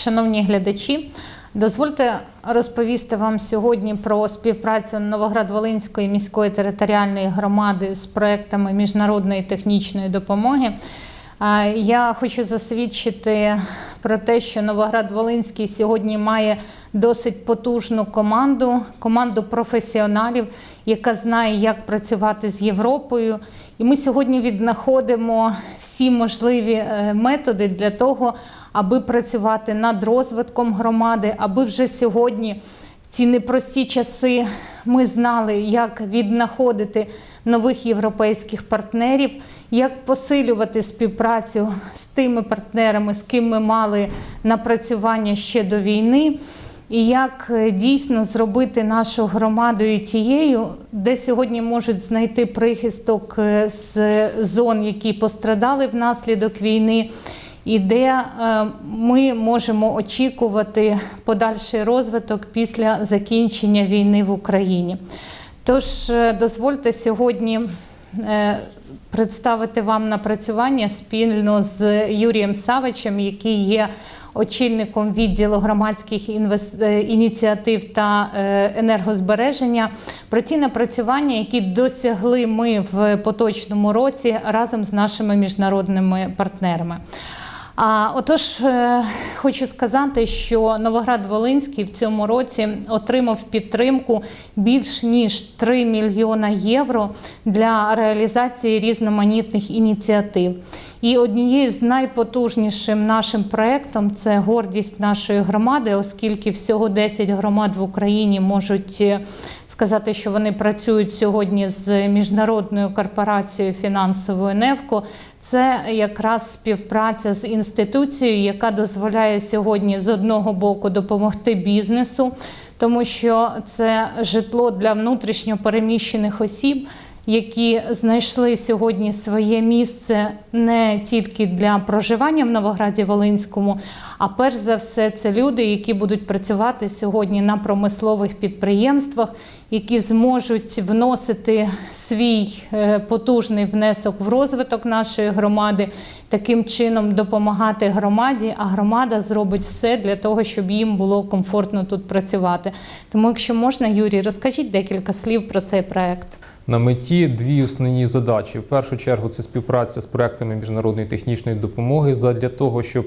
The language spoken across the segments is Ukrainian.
шановні глядачі. Дозвольте розповісти вам сьогодні про співпрацю Новоград-Волинської міської територіальної громади з проектами міжнародної технічної допомоги. Я хочу засвідчити про те, що Новоград-Волинський сьогодні має досить потужну команду, команду професіоналів, яка знає, як працювати з Європою. І ми сьогодні віднаходимо всі можливі е, методи для того, аби працювати над розвитком громади, аби вже сьогодні в ці непрості часи ми знали, як віднаходити нових європейських партнерів, як посилювати співпрацю з тими партнерами, з ким ми мали напрацювання ще до війни. І як е, дійсно зробити нашу громадою тією, де сьогодні можуть знайти прихисток е, з зон, які пострадали внаслідок війни, і де е, ми можемо очікувати подальший розвиток після закінчення війни в Україні. Тож дозвольте сьогодні представити вам напрацювання спільно з Юрієм Савичем, який є очільником відділу громадських е, ініціатив та е, енергозбереження, про ті напрацювання, які досягли ми в поточному році разом з нашими міжнародними партнерами. А отож, е, хочу сказати, що Новоград-Волинський в цьому році отримав підтримку більш ніж 3 мільйона євро для реалізації різноманітних ініціатив. І однією з найпотужнішим нашим проектом це гордість нашої громади, оскільки всього 10 громад в Україні можуть е, сказати, що вони працюють сьогодні з міжнародною корпорацією фінансовою «Невко». Це якраз співпраця з інституцією, яка дозволяє сьогодні з одного боку допомогти бізнесу, тому що це житло для внутрішньо переміщених осіб. Які знайшли сьогодні своє місце не тільки для проживання в Новограді Волинському, а перш за все, це люди, які будуть працювати сьогодні на промислових підприємствах, які зможуть вносити свій е, потужний внесок в розвиток нашої громади, таким чином допомагати громаді. А громада зробить все для того, щоб їм було комфортно тут працювати. Тому, якщо можна, Юрій, розкажіть декілька слів про цей проект. На меті дві основні задачі. В першу чергу це співпраця з проектами міжнародної технічної допомоги для того, щоб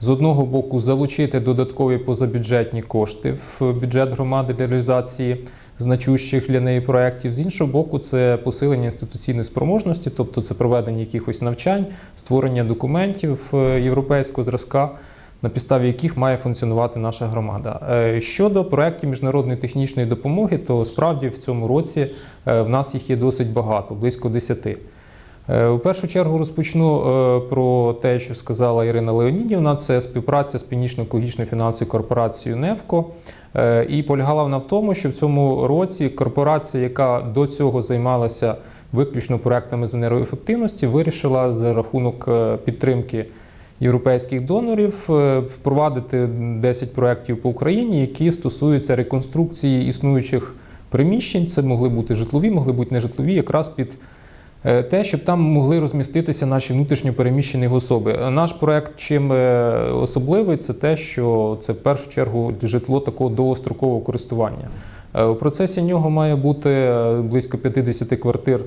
з одного боку залучити додаткові позабюджетні кошти в бюджет громади для реалізації значущих для неї проєктів. З іншого боку, це посилення інституційної спроможності, тобто це проведення якихось навчань, створення документів е, європейського зразка. На підставі яких має функціонувати наша громада. Е, Щодо проєктів міжнародної технічної допомоги, то справді в цьому році е, в нас їх є досить багато, близько 10. Е, У першу чергу розпочну про те, що сказала Ірина Леонідівна. Це співпраця з Північно-екологічною фінансовою корпорацією «Невко». І полягала вона в тому, що в цьому році корпорація, яка до цього займалася виключно проектами з енергоефективності, вирішила за рахунок підтримки європейських донорів е, впровадити 10 проєктів по Україні, які стосуються реконструкції існуючих приміщень. Це могли бути житлові, могли бути нежитлові, якраз під е, те, щоб там могли розміститися наші внутрішньо переміщені особи. Наш проект чим е, особливий, це те, що це в першу чергу житло такого довгострокового користування. У процесі нього має бути близько 50 квартир.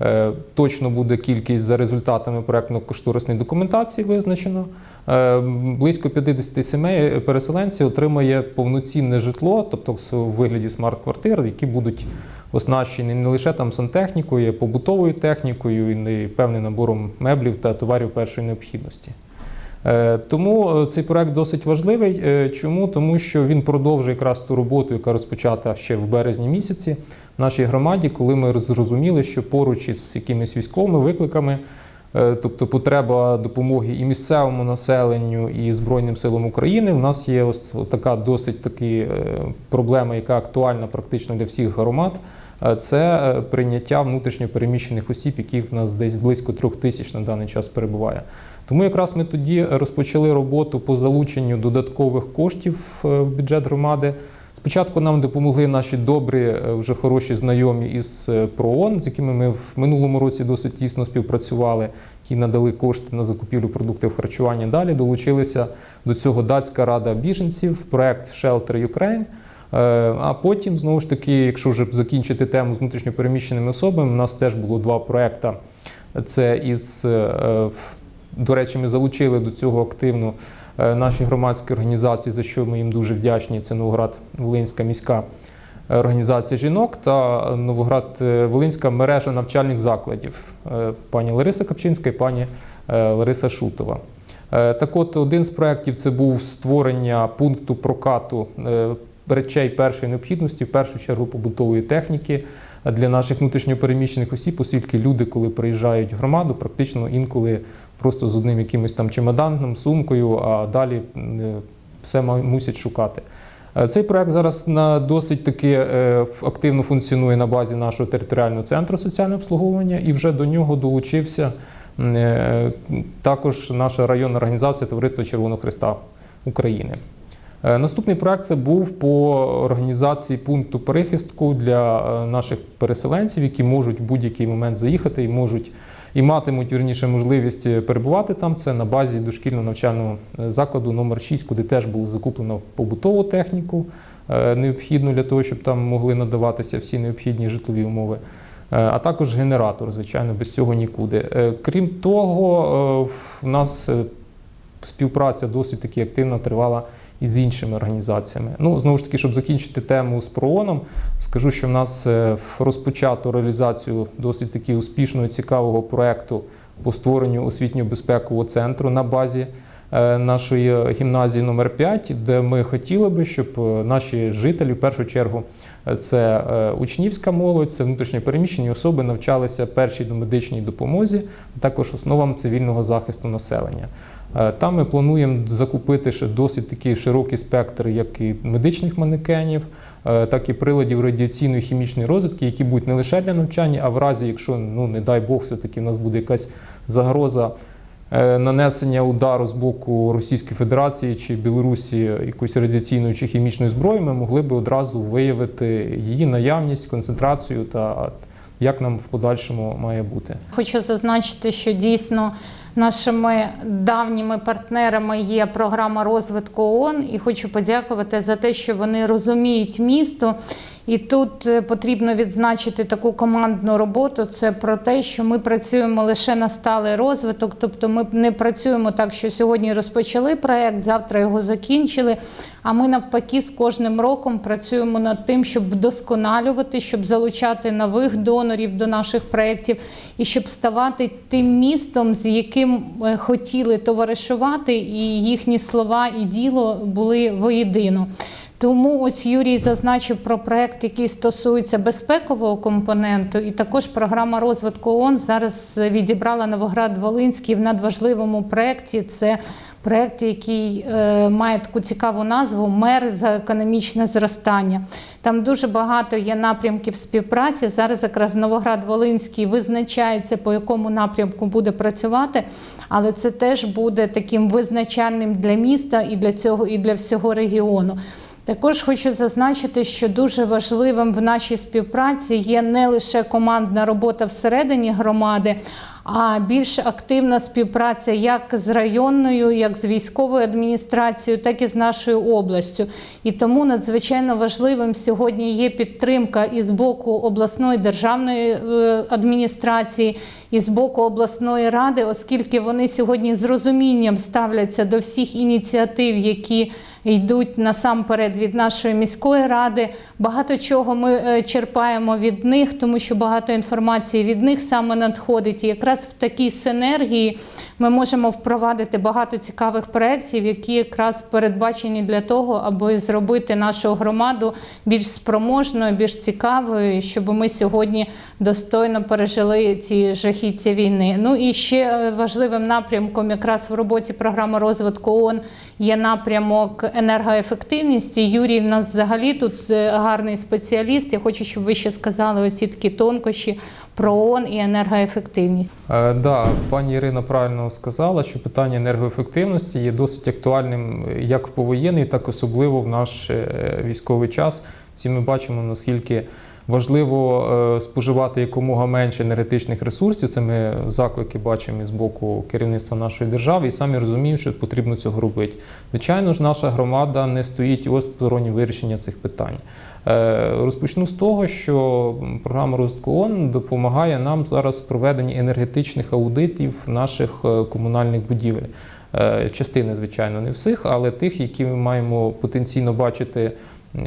Е, Точно буде кількість за результатами проектно-кошторисної документації визначено. Е, Близько 50 сімей переселенців отримає повноцінне житло, тобто в вигляді смарт-квартир, які будуть оснащені не лише там сантехнікою, а побутовою технікою і певним набором меблів та товарів першої необхідності. Е, Тому е, цей проект досить важливий. Е, Чому? Тому що він продовжує якраз ту роботу, яка розпочата ще в березні місяці в нашій громаді, коли ми зрозуміли, що поруч із якимись військовими викликами, тобто потреба допомоги і місцевому населенню, і Збройним силам України, в нас є ось така досить таки проблема, яка актуальна практично для всіх громад. Це прийняття внутрішньо переміщених осіб, яких в нас десь близько трьох тисяч на даний час перебуває. Тому якраз ми тоді розпочали роботу по залученню додаткових коштів е, в бюджет громади Спочатку нам допомогли наші добрі, е, вже хороші знайомі із е, ПРООН, з якими ми в минулому році досить тісно співпрацювали, які надали кошти на закупівлю продуктів харчування. Далі долучилися до цього датська рада біженців, проект Shelter Ukraine. А потім, знову ж таки, якщо вже закінчити тему з внутрішньопереміщеними особами, у нас теж було два проекти. Це із, до речі, ми залучили до цього активно е, наші громадські організації, за що ми їм дуже вдячні. Це Новоград-Волинська міська е, організація жінок та Новоград-Волинська мережа навчальних закладів. Е, Пані Лариса Капчинська і пані е, Лариса Шутова. Е, Так от, один з проєктів це був створення пункту прокату е, речей першої необхідності, в першу чергу побутової техніки для наших внутрішньопереміщених осіб, оскільки люди, коли приїжджають в громаду, практично інколи просто з одним якимось там чемоданом, сумкою, а далі е, все мусять шукати. Е, Цей проект зараз на досить таки е, активно функціонує на базі нашого територіального центру соціального обслуговування, і вже до нього долучився також наша районна організація Товариства Червоного Христа України. Наступний проект це був по організації пункту перехистку для наших переселенців, які можуть в будь-який момент заїхати і можуть і матимуть вірніше можливість е, перебувати там. Це на базі дошкільного навчального е, закладу номер 6, куди теж було закуплено побутову техніку, е, необхідну для того, щоб там могли надаватися всі необхідні житлові умови. А також генератор, звичайно, без цього нікуди. Крім того, в нас співпраця досить таки активно тривала і з іншими організаціями. Ну, знову ж таки, щоб закінчити тему з прооном, скажу, що в нас е, розпочато реалізацію досить таки успішного цікавого проекту по створенню освітньо-безпекового центру на базі нашої гімназії номер 5 де ми хотіли би, щоб е, наші жителі, в першу чергу, е, це е, учнівська молодь, це внутрішньопереміщені особи навчалися першій домедичній допомозі, а також основам цивільного захисту населення. Е, Там ми плануємо закупити ще досить такий широкий спектр як і медичних манекенів, е, так і приладів радіаційної хімічної розвитки, які будуть не лише для навчання, а в разі, якщо, ну не дай Бог, все-таки в нас буде якась загроза е, нанесення удару з боку Російської Федерації чи Білорусі якоюсь радіаційною чи хімічною зброєю, ми могли би одразу виявити її наявність, концентрацію та як нам в подальшому має бути. Хочу зазначити, що дійсно нашими давніми партнерами є програма розвитку ООН, і хочу подякувати за те, що вони розуміють місто. І тут е, потрібно відзначити таку командну роботу. Це про те, що ми працюємо лише на сталий розвиток, тобто ми не працюємо так, що сьогодні розпочали проект, завтра його закінчили. А ми навпаки з кожним роком працюємо над тим, щоб вдосконалювати, щоб залучати нових донорів до наших проєктів і щоб ставати тим містом, з яким е, хотіли товаришувати, і їхні слова і діло були воєдино. Тому ось Юрій зазначив про проект, який стосується безпекового компоненту, і також програма розвитку ООН зараз відібрала Новоград Волинський в надважливому проєкті. Це проєкт, який е, має таку цікаву назву Мер за економічне зростання. Там дуже багато є напрямків співпраці. Зараз якраз Новоград Волинський визначається, по якому напрямку буде працювати, але це теж буде таким визначальним для міста і для цього, і для всього регіону. Також хочу зазначити, що дуже важливим в нашій співпраці є не лише командна робота всередині громади, а більш активна співпраця як з районною, як з військовою адміністрацією, так і з нашою областю. І тому надзвичайно важливим сьогодні є підтримка і з боку обласної державної е, адміністрації, і з боку обласної ради, оскільки вони сьогодні з розумінням ставляться до всіх ініціатив, які йдуть насамперед від нашої міської ради. Багато чого ми е, черпаємо від них, тому що багато інформації від них саме надходить. І якраз в такій синергії ми можемо впровадити багато цікавих проєктів, які якраз передбачені для того, аби зробити нашу громаду більш спроможною, більш цікавою, щоб ми сьогодні достойно пережили ці жахіття війни. Ну і ще е, важливим напрямком, якраз в роботі програми розвитку ООН є напрямок енергоефективності. Юрій в нас взагалі тут е, гарний спеціаліст. Я хочу, щоб ви ще сказали оці такі тонкощі про ООН і енергоефективність. Е, Да, пані Ірина правильно сказала, що питання енергоефективності є досить актуальним е, як в повоєнний, так особливо в наш е, військовий час. Всі ми бачимо, наскільки важливо споживати якомога менше енергетичних ресурсів. Це ми заклики бачимо з боку керівництва нашої держави, і самі розуміємо, що потрібно цього робити. Звичайно ж, наша громада не стоїть осторонь вирішення цих питань. Е, Розпочну з того, що програма розвитку ООН допомагає нам зараз в проведенні енергетичних аудитів наших е, комунальних будівель. Е, Частини, звичайно, не всіх, але тих, які ми маємо потенційно бачити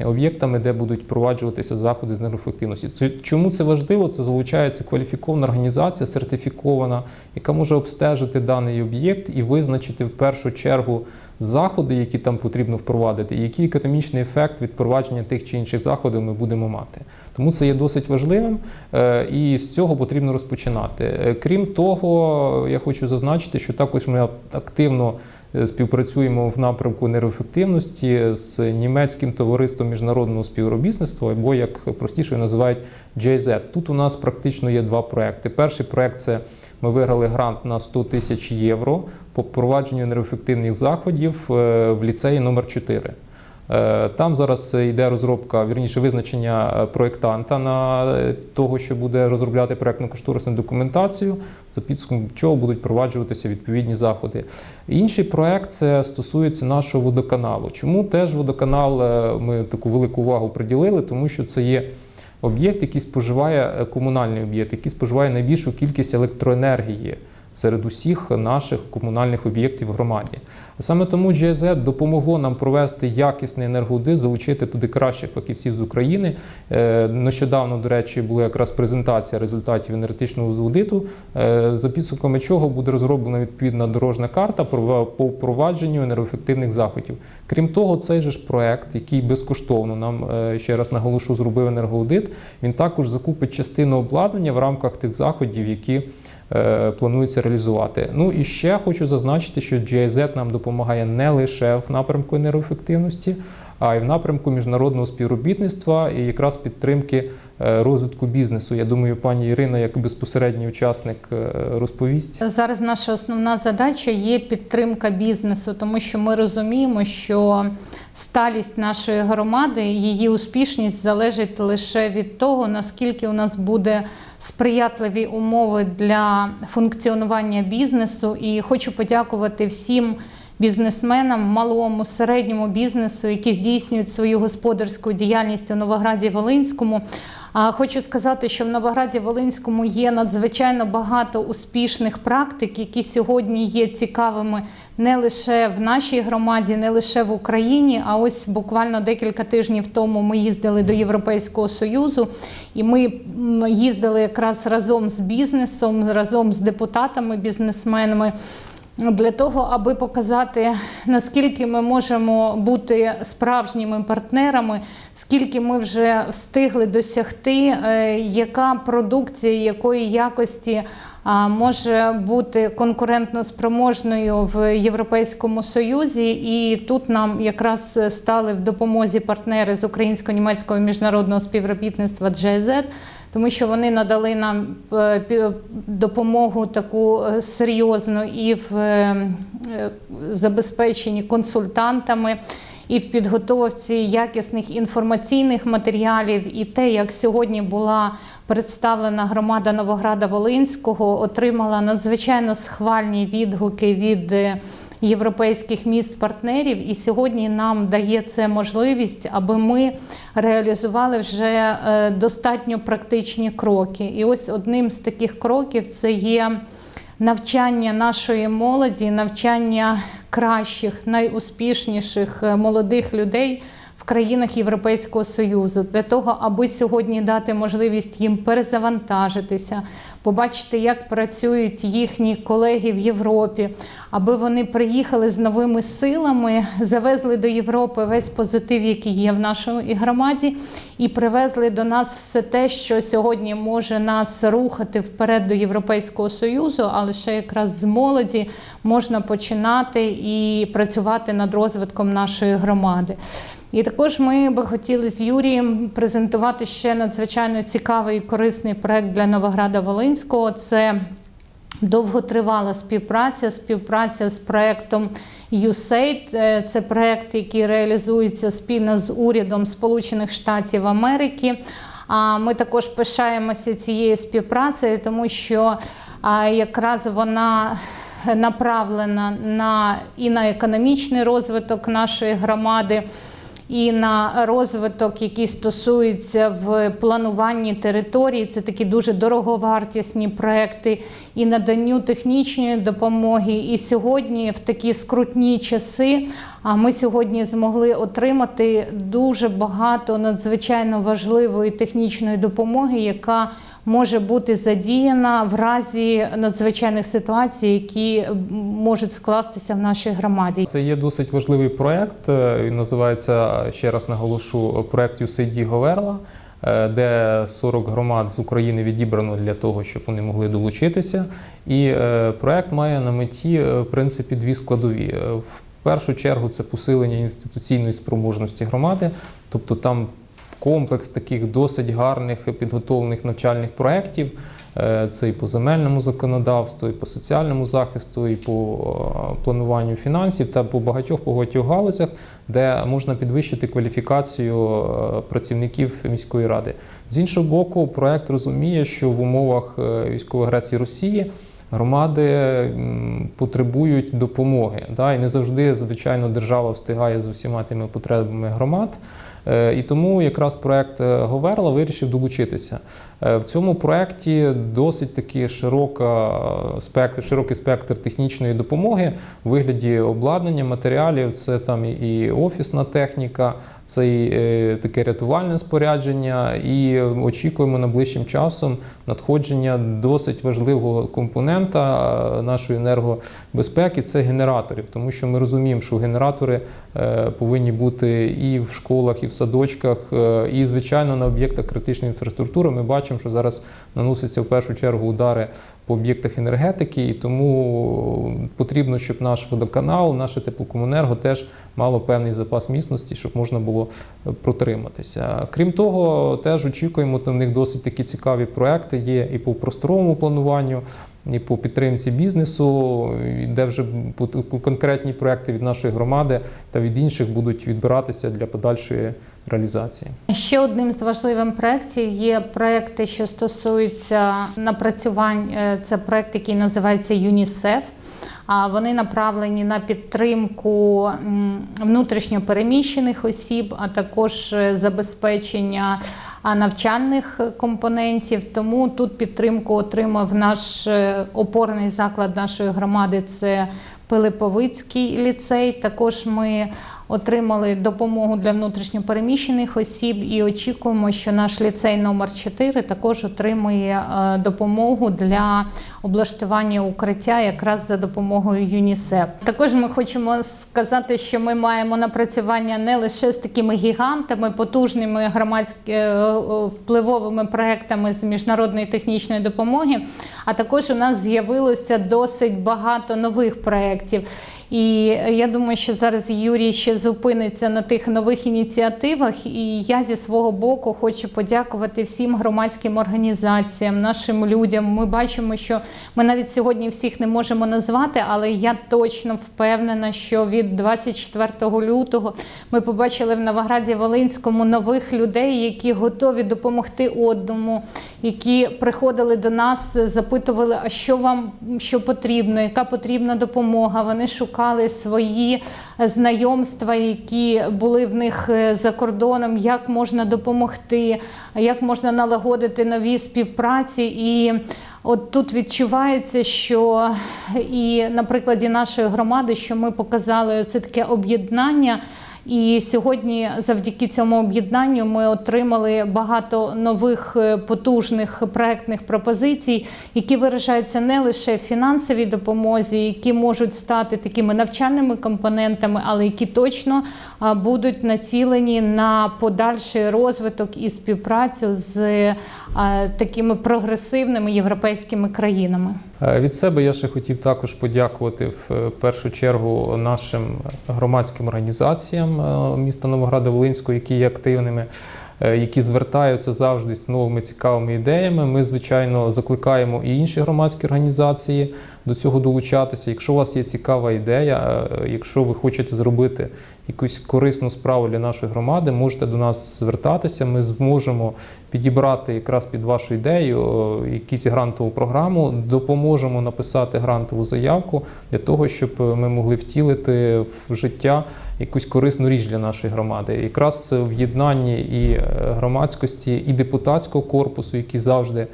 об'єктами, де будуть впроваджуватися заходи з енергоефективності. Чому це важливо? Це залучається кваліфікована організація, сертифікована, яка може обстежити даний об'єкт і визначити в першу чергу заходи, які там потрібно впровадити, і який економічний ефект від впровадження тих чи інших заходів ми будемо мати. Тому це є досить важливим, е, і з цього потрібно розпочинати. Е, Крім того, я хочу зазначити, що також ми активно співпрацюємо в напрямку енергоефективності з німецьким товариством міжнародного співробітництва, або як простіше називають JZ. Тут у нас практично є два проекти. Перший проект це ми виграли грант на 100 тисяч євро по впровадженню енергоефективних заходів е, в ліцеї номер 4 Е, Там зараз йде розробка, вірніше визначення е, проєктанта на е, того, що буде розробляти проєктно-кошторисну документацію, за підсумком чого будуть впроваджуватися відповідні заходи. Інший проєкт це стосується нашого водоканалу. Чому теж водоканал е, ми таку велику увагу приділили? Тому що це є об'єкт, який споживає е, комунальний об'єкт, який споживає найбільшу кількість електроенергії серед усіх наших комунальних об'єктів в громаді. Саме тому GIZ допомогло нам провести якісний енергоаудит, залучити туди кращих фахівців з України. Е, Нещодавно, до речі, була якраз презентація результатів енергетичного аудиту, е, за підсумками чого буде розроблена відповідна дорожна карта по впровадженню енергоефективних заходів. Крім того, цей же ж проект, який безкоштовно нам е, ще раз наголошу, зробив енергоаудит, він також закупить частину обладнання в рамках тих заходів, які планується реалізувати. Ну і ще хочу зазначити, що GIZ нам допомагає не лише в напрямку енергоефективності, а й в напрямку міжнародного співробітництва і якраз підтримки е, розвитку бізнесу. Я думаю, пані Ірина, як безпосередній учасник, е, розповість. Зараз наша основна задача є підтримка бізнесу, тому що ми розуміємо, що сталість нашої громади, її успішність залежить лише від того, наскільки у нас буде сприятливі умови для функціонування бізнесу. І хочу подякувати всім. Бізнесменам, малому, середньому бізнесу, які здійснюють свою господарську діяльність у Новограді Волинському. Хочу сказати, що в Новограді Волинському є надзвичайно багато успішних практик, які сьогодні є цікавими не лише в нашій громаді, не лише в Україні. А ось буквально декілька тижнів тому ми їздили до Європейського союзу, і ми їздили якраз разом з бізнесом, разом з депутатами, бізнесменами. Для того, аби показати, наскільки ми можемо бути справжніми партнерами, скільки ми вже встигли досягти, е, яка продукція, якої якості може бути конкурентно спроможною в Європейському Союзі, і тут нам якраз стали в допомозі партнери з українсько-німецького міжнародного співробітництва GIZ, тому що вони надали нам е, допомогу таку е, серйозну і в е, забезпеченні консультантами. І в підготовці якісних інформаційних матеріалів, і те, як сьогодні була представлена громада Новограда Волинського, отримала надзвичайно схвальні відгуки від е, європейських міст-партнерів. І сьогодні нам дає це можливість, аби ми реалізували вже е, достатньо практичні кроки. І ось одним з таких кроків це є навчання нашої молоді, навчання кращих, найуспішніших е, молодих людей країнах Європейського Союзу для того, аби сьогодні дати можливість їм перезавантажитися, побачити, як працюють їхні колеги в Європі, аби вони приїхали з новими силами, завезли до Європи весь позитив, який є в нашій громаді, і привезли до нас все те, що сьогодні може нас рухати вперед до Європейського Союзу, а лише якраз з молоді можна починати і працювати над розвитком нашої громади. І також ми би хотіли з Юрієм презентувати ще надзвичайно цікавий і корисний проект для Новограда Волинського. Це довготривала співпраця, співпраця з проектом USAID. Е, Це проект, який реалізується спільно з урядом Сполучених Штатів Америки. А Ми також пишаємося цією співпрацею, тому що якраз вона направлена на і на економічний розвиток нашої громади. І на розвиток, який стосується в плануванні території, це такі дуже дороговартісні проекти і наданню технічної допомоги. І сьогодні, в такі скрутні часи, ми сьогодні змогли отримати дуже багато надзвичайно важливої технічної допомоги, яка може бути задіяна в разі надзвичайних ситуацій, які можуть скластися в нашій громаді. Це є досить важливий проект. е, Він називається ще раз наголошу проект USAID Говерла, е, де 40 громад з України відібрано для того, щоб вони могли долучитися. І е, проект має на меті е, в принципі дві складові. Е, В першу чергу це посилення інституційної спроможності громади, тобто там комплекс таких досить гарних підготовлених навчальних проєктів. Е, Це і по земельному законодавству, і по соціальному захисту, і по е, плануванню фінансів та по багатьох багатьох галузях, де можна підвищити кваліфікацію е, працівників міської ради. З іншого боку, проект розуміє, що в умовах військової агресії Росії громади потребують допомоги. Да? І не завжди, звичайно, держава встигає з усіма тими потребами громад. Е, І тому якраз проект е, Говерла вирішив долучитися. Е, В цьому проекті досить таки широка спектр, широкий спектр технічної допомоги у вигляді обладнання, матеріалів. Це там і офісна техніка, це і е, таке рятувальне спорядження. І очікуємо найближчим часом надходження досить важливого компонента е, нашої енергобезпеки це генераторів, тому що ми розуміємо, що генератори е, повинні бути і в школах, і в садочках, і звичайно на об'єктах критичної інфраструктури. Ми бачимо, що зараз наносяться в першу чергу удари по об'єктах енергетики, і тому потрібно, щоб наш водоканал, наше теплокомунерго теж мало певний запас міцності, щоб можна було е, протриматися. Крім того, теж очікуємо, то в них досить такі цікаві проекти є і по просторовому плануванню. І по підтримці бізнесу, де вже конкретні проекти від нашої громади та від інших будуть відбиратися для подальшої реалізації. Ще одним з важливих проєктів є проекти, що стосуються напрацювань. Е, Це проект, який називається ЮНІСЕФ. А вони направлені на підтримку внутрішньо переміщених осіб, а також е, забезпечення навчальних компонентів. Тому тут підтримку отримав наш е, опорний заклад нашої громади. Це Пилиповицький ліцей. Також ми отримали допомогу для внутрішньопереміщених осіб і очікуємо, що наш ліцей номер 4 також отримує е, допомогу для облаштування укриття якраз за допомогою ЮНІСЕФ. Також ми хочемо сказати, що ми маємо напрацювання не лише з такими гігантами, потужними громадськими е, впливовими проектами з міжнародної технічної допомоги, а також у нас з'явилося досить багато нових проєктів. І я думаю, що зараз Юрій ще зупиниться на тих нових ініціативах. І я зі свого боку хочу подякувати всім громадським організаціям, нашим людям. Ми бачимо, що ми навіть сьогодні всіх не можемо назвати, але я точно впевнена, що від 24 лютого ми побачили в Новограді Волинському нових людей, які готові допомогти одному, які приходили до нас, запитували, а що вам що потрібно, яка потрібна допомога. Вони шукали свої знайомства, які були в них е, за кордоном, як можна допомогти, як можна налагодити нові співпраці. І от тут відчувається, що і на прикладі нашої громади, що ми показали це таке об'єднання. І сьогодні, завдяки цьому об'єднанню, ми отримали багато нових е, потужних проектних пропозицій, які виражаються не лише в фінансовій допомозі, які можуть стати такими навчальними компонентами, але які точно будуть націлені на подальший розвиток і співпрацю з такими прогресивними європейськими країнами. Е, Від себе я ще хотів також подякувати в е, першу чергу нашим громадським організаціям е, міста Новограда Волинського, які є активними. Е, які звертаються завжди з новими цікавими ідеями. Ми, звичайно, закликаємо і інші громадські організації до цього долучатися. Якщо у вас є цікава ідея, е, якщо ви хочете зробити якусь корисну справу для нашої громади, можете до нас звертатися. Ми зможемо підібрати якраз під вашу ідею е, якусь грантову програму, допоможемо написати грантову заявку для того, щоб ми могли втілити в життя якусь корисну річ для нашої громади. Якраз в єднанні і е, громадськості, і депутатського корпусу, який завжди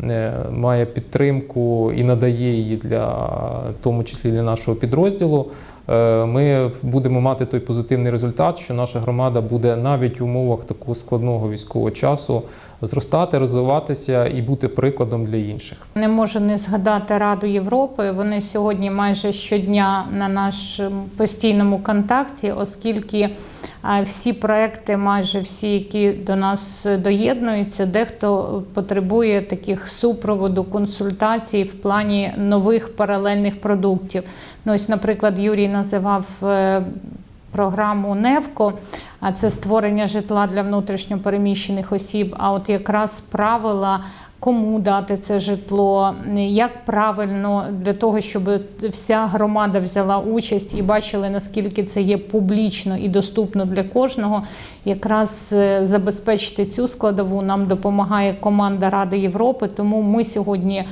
е, має підтримку і надає її для в тому числі для нашого підрозділу. Е, Ми будемо мати той позитивний результат, що наша громада буде навіть в умовах такого складного військового часу зростати, розвиватися і бути прикладом для інших. Не можу не згадати Раду Європи. Вони сьогодні майже щодня на нашому постійному контакті, оскільки всі проекти, майже всі, які до нас доєднуються, дехто потребує таких супроводу, консультацій в плані нових паралельних продуктів. Ну, ось, наприклад, Юрій називав. е, Програму НЕВКО, а це створення житла для внутрішньопереміщених осіб. А от якраз правила кому дати це житло, як правильно для того, щоб вся громада взяла участь і бачили, наскільки це є публічно і доступно для кожного. Якраз е, забезпечити цю складову нам допомагає команда Ради Європи. Тому ми сьогодні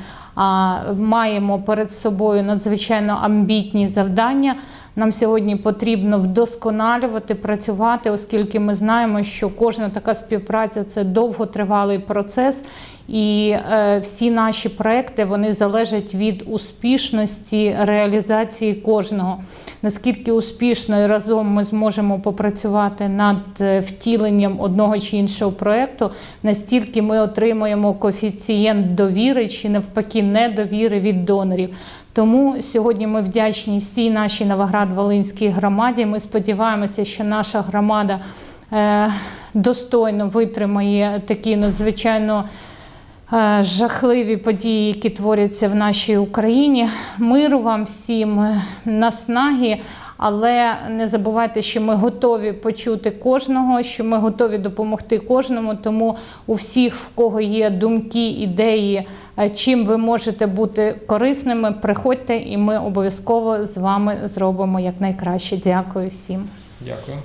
маємо перед собою надзвичайно амбітні завдання. Нам сьогодні потрібно вдосконалювати, працювати, оскільки ми знаємо, що кожна така співпраця це довготривалий процес, і е, всі наші проекти вони залежать від успішності реалізації кожного. Наскільки успішно і разом ми зможемо попрацювати над е, втіленням одного чи іншого проекту, настільки ми отримуємо коефіцієнт довіри чи навпаки недовіри від донорів. Тому сьогодні ми вдячні всій нашій Новоград-Волинській громаді. Ми сподіваємося, що наша громада е, достойно витримає такі надзвичайно е, жахливі події, які творяться в нашій Україні. Миру вам всім, е, наснаги. Але не забувайте, що ми готові почути кожного, що ми готові допомогти кожному. Тому у всіх, в кого є думки, ідеї, е, чим ви можете бути корисними, приходьте, і ми обов'язково з вами зробимо якнайкраще. Дякую всім. Дякую.